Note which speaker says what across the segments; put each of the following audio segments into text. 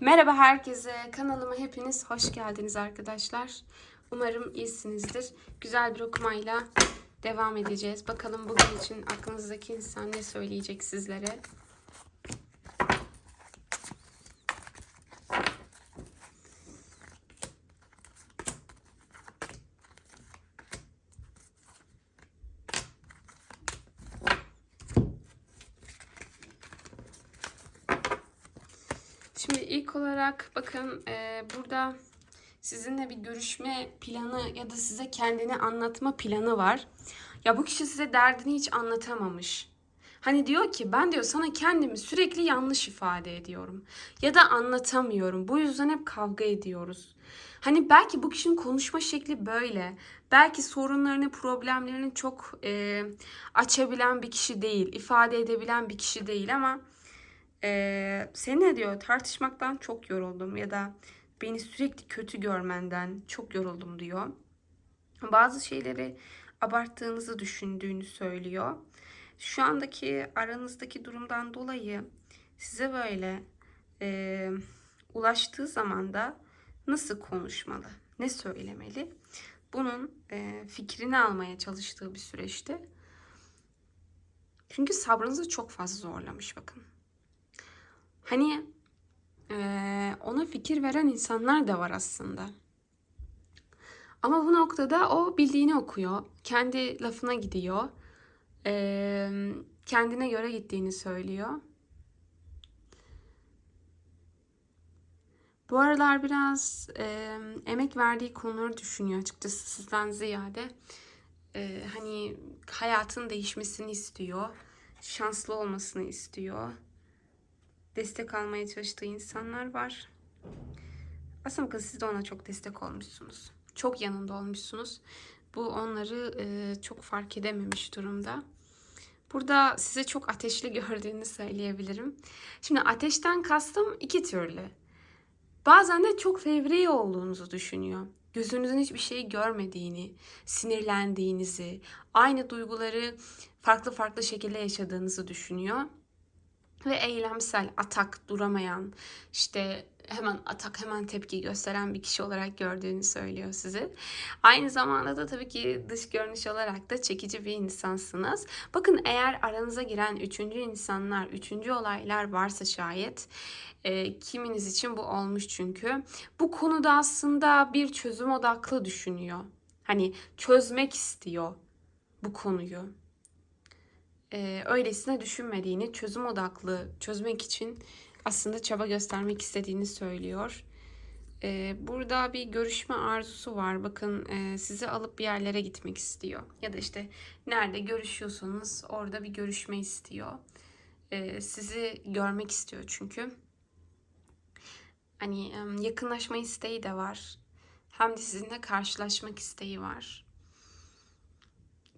Speaker 1: Merhaba herkese. Kanalıma hepiniz hoş geldiniz arkadaşlar. Umarım iyisinizdir. Güzel bir okumayla devam edeceğiz. Bakalım bugün için aklınızdaki insan ne söyleyecek sizlere. Şimdi ilk olarak bakın e, burada sizinle bir görüşme planı ya da size kendini anlatma planı var. Ya bu kişi size derdini hiç anlatamamış. Hani diyor ki ben diyor sana kendimi sürekli yanlış ifade ediyorum ya da anlatamıyorum. Bu yüzden hep kavga ediyoruz. Hani belki bu kişinin konuşma şekli böyle. Belki sorunlarını, problemlerini çok e, açabilen bir kişi değil, ifade edebilen bir kişi değil ama ee, seninle diyor tartışmaktan çok yoruldum ya da beni sürekli kötü görmenden çok yoruldum diyor. Bazı şeyleri abarttığınızı düşündüğünü söylüyor. Şu andaki aranızdaki durumdan dolayı size böyle e, ulaştığı zaman da nasıl konuşmalı, ne söylemeli? Bunun e, fikrini almaya çalıştığı bir süreçte. Çünkü sabrınızı çok fazla zorlamış bakın. Hani eee, ona fikir veren insanlar da var aslında. Ama bu noktada o bildiğini okuyor. Kendi lafına gidiyor. Eee, kendine göre gittiğini söylüyor. Bu aralar biraz eee, emek verdiği konuları düşünüyor açıkçası sizden ziyade. Eee, hani hayatın değişmesini istiyor. Şanslı olmasını istiyor destek almaya çalıştığı insanlar var. Aslında bakın siz de ona çok destek olmuşsunuz. Çok yanında olmuşsunuz. Bu onları e, çok fark edememiş durumda. Burada size çok ateşli gördüğünü söyleyebilirim. Şimdi ateşten kastım iki türlü. Bazen de çok fevri olduğunuzu düşünüyor. Gözünüzün hiçbir şeyi görmediğini, sinirlendiğinizi, aynı duyguları farklı farklı şekilde yaşadığınızı düşünüyor ve eylemsel, atak, duramayan, işte hemen atak, hemen tepki gösteren bir kişi olarak gördüğünü söylüyor sizi. Aynı zamanda da tabii ki dış görünüş olarak da çekici bir insansınız. Bakın eğer aranıza giren üçüncü insanlar, üçüncü olaylar varsa şayet e, kiminiz için bu olmuş çünkü. Bu konuda aslında bir çözüm odaklı düşünüyor. Hani çözmek istiyor bu konuyu e, öylesine düşünmediğini, çözüm odaklı çözmek için aslında çaba göstermek istediğini söylüyor. E, burada bir görüşme arzusu var. Bakın e, sizi alıp bir yerlere gitmek istiyor. Ya da işte nerede görüşüyorsanız orada bir görüşme istiyor. E, sizi görmek istiyor çünkü. Hani yakınlaşma isteği de var. Hem de sizinle karşılaşmak isteği var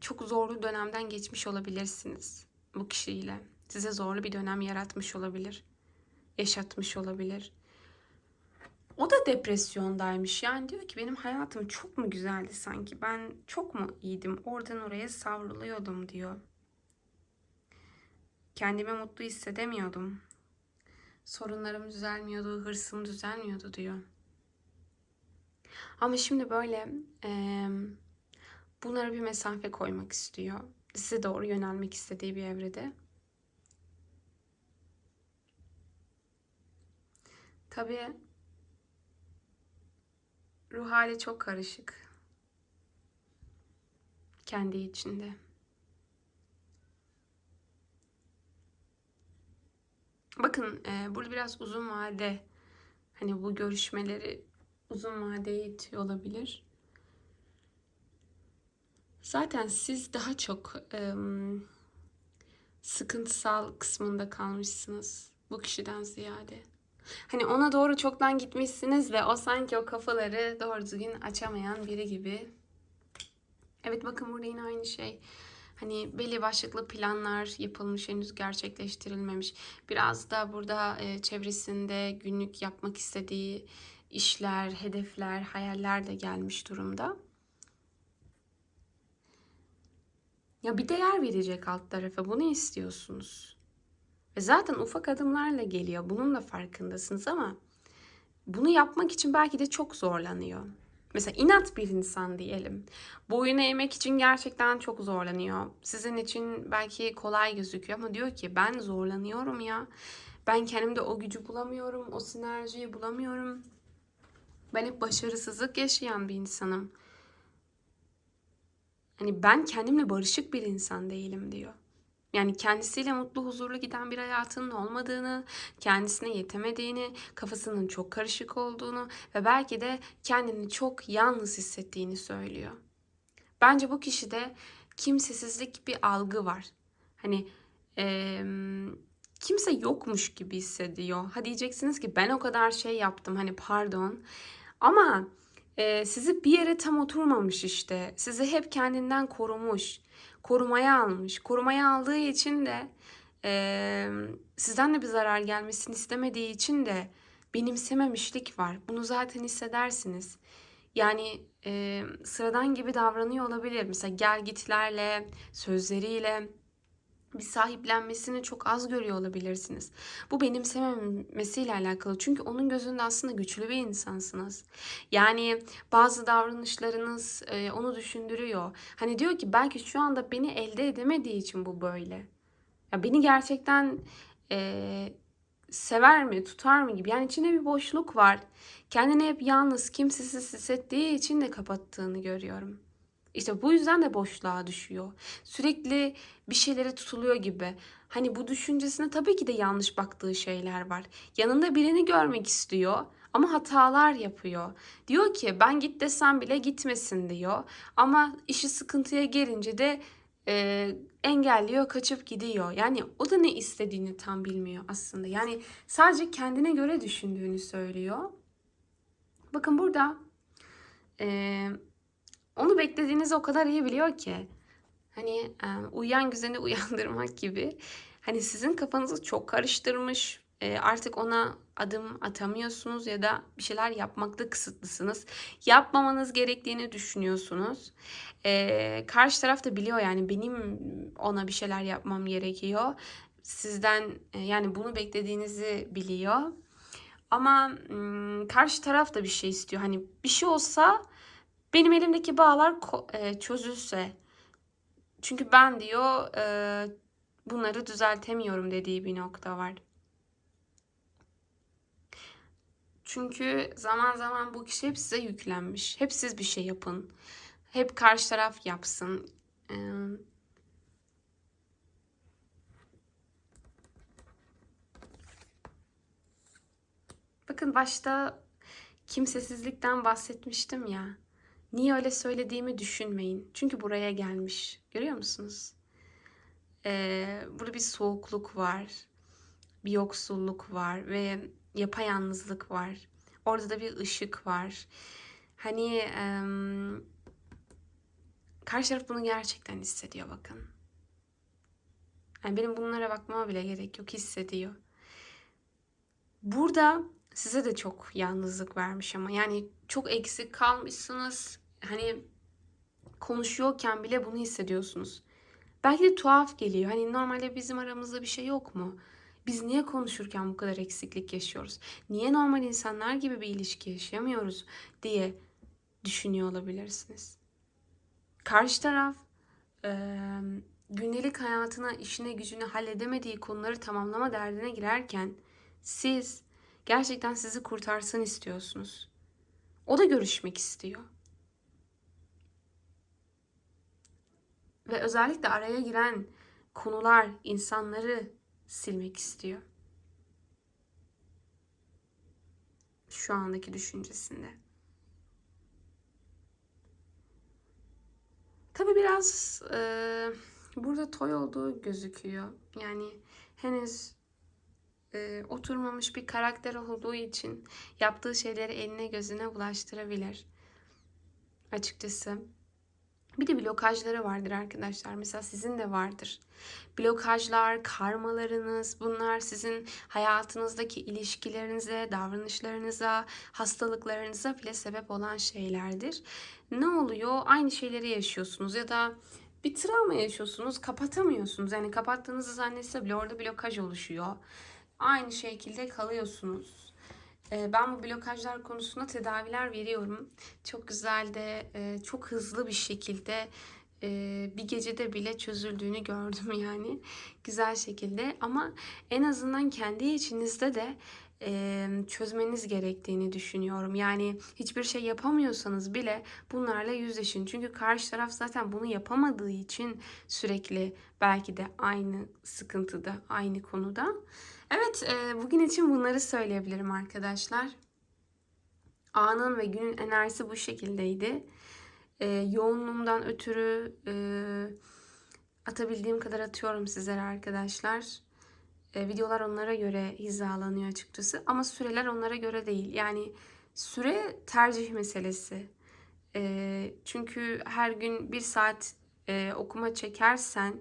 Speaker 1: çok zorlu dönemden geçmiş olabilirsiniz bu kişiyle. Size zorlu bir dönem yaratmış olabilir. Yaşatmış olabilir. O da depresyondaymış. Yani diyor ki benim hayatım çok mu güzeldi sanki? Ben çok mu iyiydim? Oradan oraya savruluyordum diyor. Kendimi mutlu hissedemiyordum. Sorunlarım düzelmiyordu, hırsım düzelmiyordu diyor. Ama şimdi böyle eee bunlara bir mesafe koymak istiyor. Size doğru yönelmek istediği bir evrede. Tabii ruh hali çok karışık. Kendi içinde. Bakın e, burada biraz uzun vade hani bu görüşmeleri uzun vadeye itiyor olabilir. Zaten siz daha çok e, sıkıntısal kısmında kalmışsınız bu kişiden ziyade. Hani ona doğru çoktan gitmişsiniz ve o sanki o kafaları doğru düzgün açamayan biri gibi. Evet bakın burada yine aynı şey. Hani belli başlıklı planlar yapılmış henüz gerçekleştirilmemiş. Biraz da burada e, çevresinde günlük yapmak istediği işler, hedefler, hayaller de gelmiş durumda. Ya bir değer verecek alt tarafa. Bunu istiyorsunuz. Ve zaten ufak adımlarla geliyor. Bunun da farkındasınız ama bunu yapmak için belki de çok zorlanıyor. Mesela inat bir insan diyelim. Boyun eğmek için gerçekten çok zorlanıyor. Sizin için belki kolay gözüküyor ama diyor ki ben zorlanıyorum ya. Ben kendimde o gücü bulamıyorum, o sinerjiyi bulamıyorum. Ben hep başarısızlık yaşayan bir insanım. Hani ben kendimle barışık bir insan değilim diyor. Yani kendisiyle mutlu, huzurlu giden bir hayatının olmadığını, kendisine yetemediğini, kafasının çok karışık olduğunu ve belki de kendini çok yalnız hissettiğini söylüyor. Bence bu kişide kimsesizlik bir algı var. Hani eee, kimse yokmuş gibi hissediyor. Ha diyeceksiniz ki ben o kadar şey yaptım hani pardon. Ama e, sizi bir yere tam oturmamış işte. Sizi hep kendinden korumuş. Korumaya almış. Korumaya aldığı için de e, sizden de bir zarar gelmesini istemediği için de benimsememişlik var. Bunu zaten hissedersiniz. Yani e, sıradan gibi davranıyor olabilir. Mesela gel gitlerle, sözleriyle bir sahiplenmesini çok az görüyor olabilirsiniz. Bu benimsememesiyle alakalı. Çünkü onun gözünde aslında güçlü bir insansınız. Yani bazı davranışlarınız e, onu düşündürüyor. Hani diyor ki belki şu anda beni elde edemediği için bu böyle. Ya beni gerçekten e, sever mi, tutar mı gibi. Yani içinde bir boşluk var. Kendini hep yalnız, kimsesiz hissettiği için de kapattığını görüyorum. İşte bu yüzden de boşluğa düşüyor. Sürekli bir şeylere tutuluyor gibi. Hani bu düşüncesine tabii ki de yanlış baktığı şeyler var. Yanında birini görmek istiyor ama hatalar yapıyor. Diyor ki ben git desem bile gitmesin diyor. Ama işi sıkıntıya gelince de e, engelliyor, kaçıp gidiyor. Yani o da ne istediğini tam bilmiyor aslında. Yani sadece kendine göre düşündüğünü söylüyor. Bakın burada e, onu beklediğinizi o kadar iyi biliyor ki. Hani e, uyuyan güzeni uyandırmak gibi. Hani sizin kafanızı çok karıştırmış. E, artık ona adım atamıyorsunuz ya da bir şeyler yapmakta kısıtlısınız. Yapmamanız gerektiğini düşünüyorsunuz. E, karşı taraf da biliyor yani benim ona bir şeyler yapmam gerekiyor. Sizden yani bunu beklediğinizi biliyor. Ama karşı taraf da bir şey istiyor. Hani bir şey olsa benim elimdeki bağlar e, çözülse. Çünkü ben diyor e, bunları düzeltemiyorum dediği bir nokta var. Çünkü zaman zaman bu kişi hep size yüklenmiş. Hep siz bir şey yapın. Hep karşı taraf yapsın. Ee, bakın başta kimsesizlikten bahsetmiştim ya. Niye öyle söylediğimi düşünmeyin. Çünkü buraya gelmiş. Görüyor musunuz? Ee, burada bir soğukluk var. Bir yoksulluk var ve yapayalnızlık var. Orada da bir ışık var. Hani em, karşı taraf bunu gerçekten hissediyor bakın. Yani benim bunlara bakmama bile gerek yok hissediyor. Burada size de çok yalnızlık vermiş ama yani çok eksik kalmışsınız. Hani konuşuyorken bile bunu hissediyorsunuz. Belki de tuhaf geliyor. Hani normalde bizim aramızda bir şey yok mu? Biz niye konuşurken bu kadar eksiklik yaşıyoruz? Niye normal insanlar gibi bir ilişki yaşayamıyoruz diye düşünüyor olabilirsiniz. Karşı taraf e, gündelik hayatına, işine, gücüne halledemediği konuları tamamlama derdine girerken siz gerçekten sizi kurtarsın istiyorsunuz. O da görüşmek istiyor. Ve özellikle araya giren konular, insanları silmek istiyor. Şu andaki düşüncesinde. Tabi biraz e, burada toy olduğu gözüküyor. Yani henüz e, oturmamış bir karakter olduğu için yaptığı şeyleri eline gözüne bulaştırabilir. Açıkçası. Bir de blokajları vardır arkadaşlar. Mesela sizin de vardır. Blokajlar, karmalarınız bunlar sizin hayatınızdaki ilişkilerinize, davranışlarınıza, hastalıklarınıza bile sebep olan şeylerdir. Ne oluyor? Aynı şeyleri yaşıyorsunuz ya da bir travma yaşıyorsunuz, kapatamıyorsunuz. Yani kapattığınızı zannetse bile orada blokaj oluşuyor. Aynı şekilde kalıyorsunuz. Ee, Ben bu blokajlar konusunda tedaviler veriyorum. Çok güzel de, e, çok hızlı bir şekilde e, bir gecede bile çözüldüğünü gördüm yani. Güzel şekilde ama en azından kendi içinizde de e, çözmeniz gerektiğini düşünüyorum. Yani hiçbir şey yapamıyorsanız bile bunlarla yüzleşin. Çünkü karşı taraf zaten bunu yapamadığı için sürekli belki de aynı sıkıntıda, aynı konuda. Evet, e, bugün için bunları söyleyebilirim arkadaşlar. Anın ve günün enerjisi bu şekildeydi. E, yoğunluğumdan ötürü e, atabildiğim kadar atıyorum sizlere arkadaşlar. Videolar onlara göre hizalanıyor açıkçası. Ama süreler onlara göre değil. Yani süre tercih meselesi. Çünkü her gün bir saat okuma çekersen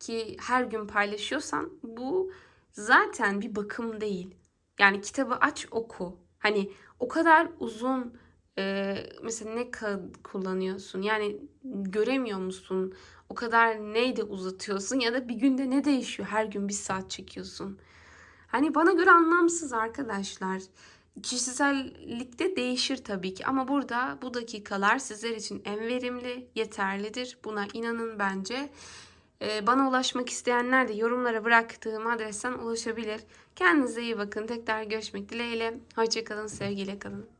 Speaker 1: ki her gün paylaşıyorsan bu zaten bir bakım değil. Yani kitabı aç oku. Hani o kadar uzun e, mesela ne kağıt kullanıyorsun? Yani göremiyor musun? O kadar neyde uzatıyorsun ya da bir günde ne değişiyor? Her gün bir saat çekiyorsun. Hani bana göre anlamsız arkadaşlar. Kişisellikte değişir tabii ki ama burada bu dakikalar sizler için en verimli, yeterlidir. Buna inanın bence. Ee, Bana ulaşmak isteyenler de yorumlara bıraktığım adresten ulaşabilir. Kendinize iyi bakın. Tekrar görüşmek dileğiyle. Hoşçakalın, sevgiyle kalın.